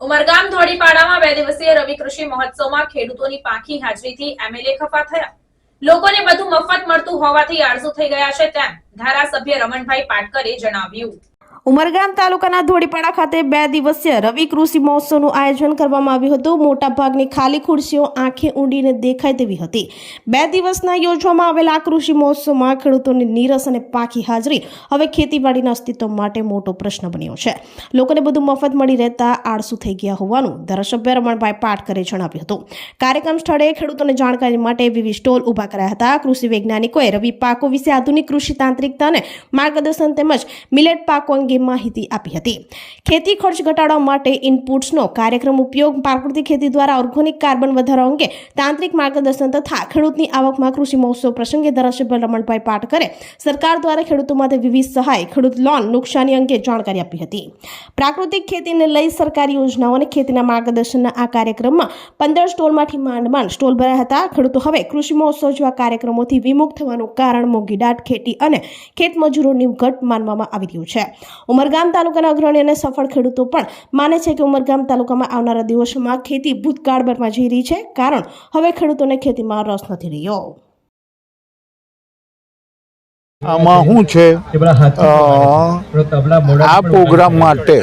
ઉમરગામ ધોળીપાડામાં બે દિવસીય રવિ કૃષિ મહોત્સવમાં ખેડૂતોની પાંખી હાજરીથી એમએલએ ખફા થયા. લોકોને બધું મફત મળતું હોવાથી આળસુ થઈ ગયા છે તેમ ધારાસભ્ય રમણભાઈ પાટકરે જણાવ્યું. ઉમરગામ તાલુકાના ધોળીપાડા ખાતે બે દિવસીય રવિ કૃષિ મહોત્સવનું આયોજન કરવામાં આવ્યું હતું. મોટાભાગની ખાલી ખુરશીઓ આંખે ઊંડીને દેખાય તેવી હતી. બે દિવસના યોજવામાં આવેલા આ કૃષિ મહોત્સવમાં ખેડૂતોની નીરસ અને પાકી હાજરી હવે ખેતીવાડીના અસ્તિત્વ માટે મોટો પ્રશ્ન બન્યો છે. લોકોને બધું મફત મળી રહેતા આળસુ થઈ ગયા હોવાનું ધારાસભ્ય રમણભાઈ પાટકરે જણાવ્યું હતું. કાર્યક્રમ સ્થળે ખેડૂતોને જાણકારી માટે વિવિધ સ્ટોલ ઊભા કરાયા હતા. કૃષિ વૈજ્ઞાનિકોએ રવિ પાકો વિશે આધુનિક કૃષિ તાંત્રિકતા અને માર્ગદર્શન તેમજ મિલેટ પાકો અંગે માહિતી આપી હતી. ખેતી ખર્ચ ઘટાડવા માટે ઇનપુટ્સનો કાર્યક્રમ ઉપયોગ પ્રાકૃતિક ખેતી દ્વારા ઓર્ગોનિક કાર્બન વધારવા અંગે તાંત્રિક માર્ગદર્શન તથા ખેડૂતની આવકમાં કૃષિ મહોત્સવ પ્રસંગે ધારાસભ્ય રમણભાઈ પાટકરે સરકાર દ્વારા ખેડૂતો માટે વિવિધ સહાય, ખેડૂત લોન, નુકસાની અંગે જાણકારી આપી હતી. પ્રાકૃતિક ખેતીને લઈ સરકારી યોજનાઓ અને ખેતીના માર્ગદર્શનના આ કાર્યક્રમમાં પંદર સ્ટોલમાંથી માંડ માંડ સ્ટોલ ભરાયા હતા. ખેડૂતો હવે કૃષિ મહોત્સવ જેવા કાર્યક્રમોથી વિમુખ થવાનું કારણ મોંઘી દાટ, ખેતી અને ખેતમજૂરોની ઘટ માનવામાં આવી રહ્યું છે. ઉમરગામ તાલુકાના અગ્રણી અને સફળ ખેડૂતો પણ માને છે કે ઉમરગામ તાલુકામાં આવનારા દિવસોમાં ખેતી ભૂતકાળ ભરમાં જઈ રહી છે કારણ હવે ખેડૂતોને ખેતીમાં રસ નથી રહ્યો. આમાં શું છે? આ પ્રોગ્રામ માટે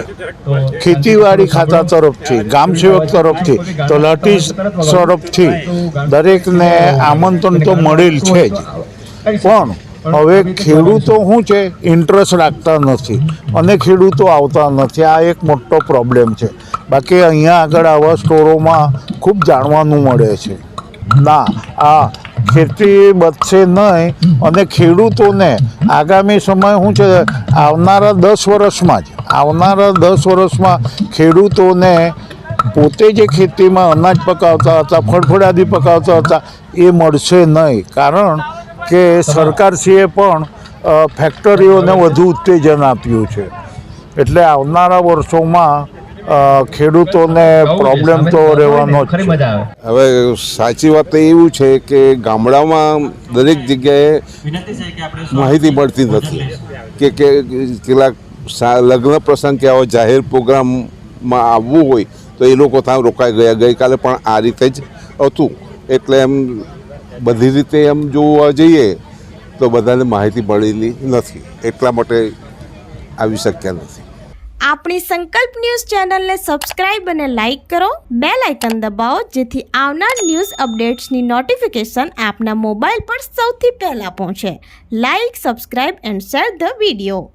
ખેતીવાડી ખાતા તરફથી ગામ સેવક તરફથી તલાટી તરફથી દરેકને આમંત્રણ તો મળેલ છે જ. પણ હવે ખેડૂતો શું છે ઇન્ટરેસ્ટ રાખતા નથી. અને ખેડૂતો આવતા નથી. આ એક મોટો પ્રોબ્લેમ છે. બાકી અહીંયા આગળ આવા સ્ટોરોમાં ખૂબ જાણવાનું મળે છે. ના આ ખેતી બચશે નહીં અને ખેડૂતોને આગામી સમય શું છે આવનારા દસ વર્ષમાં જ આવનારા દસ વર્ષમાં ખેડૂતોને પોતે જે ખેતીમાં અનાજ પકાવતા હતા ફળફળાદી પકાવતા હતા એ મળશે નહીં. કારણ કે સરકારશ્રીએ પણ ફેક્ટરીઓને વધુ ઉત્તેજન આપ્યું છે. એટલે આવનારા વર્ષોમાં ખેડૂતોને પ્રોબ્લેમ તો રહેવાનો જ હવે સાચી વાત તો એવું છે કે ગામડામાં દરેક જગ્યાએ માહિતી મળતી નથી. કે કેટલાક લગ્ન પ્રસંગ કે આવો જાહેર પ્રોગ્રામમાં આવવું હોય તો એ લોકો ત્યાં રોકાઈ ગયા. ગઈકાલે પણ આ રીતે જ હતું. એટલે એમ બધી રીતે એમ જોવા જઈએ તો બધાને માહિતી મળેલી નથી. એટલા માટે આવી શક્યા નથી. આપણી સંકલ્પ ન્યૂઝ ચેનલને સબસ્ક્રાઇબ અને લાઇક કરો. બે લાઇકન દબાવો, જેથી આવનાર ન્યૂઝ અપડેટ્સની નોટિફિકેશન આપના મોબાઈલ પર સૌથી પહેલાં પહોંચે. Like, subscribe and share the video.